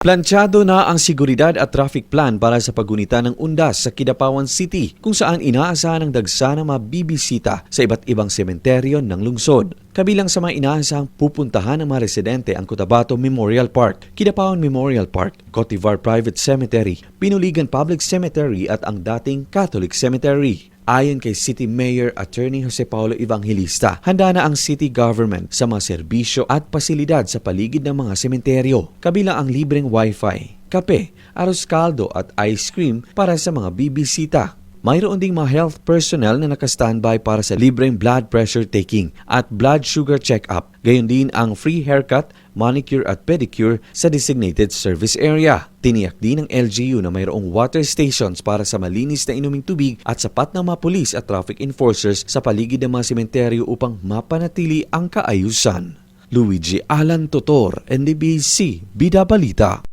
Planchado na ang seguridad at traffic plan para sa pagunita ng undas sa Kidapawan City kung saan inaasahan ang dagsa ng mga bibisita sa iba't ibang sementeryo ng lungsod. Kabilang sa mga inaasahang pupuntahan ng mga residente ang Cotabato Memorial Park, Kidapawan Memorial Park, Cotivar Private Cemetery, Pinuligan Public Cemetery at ang dating Catholic Cemetery. Ayon kay City Mayor Attorney Jose Paulo Evangelista, handa na ang city government sa mga serbisyo at pasilidad sa paligid ng mga sementeryo, kabilang ang libreng wifi, kape, aros kaldo at ice cream para sa mga bibisita. Mayroon ding mga health personnel na naka-standby para sa libreng blood pressure taking at blood sugar check-up. Gayon din ang free haircut, manicure at pedicure sa designated service area. Tiniyak din ng LGU na mayroong water stations para sa malinis na inuming tubig at sapat na mga pulis at traffic enforcers sa paligid ng mga sementeryo upang mapanatili ang kaayusan. Luigi Alan Totor, NDBC, Bida Balita.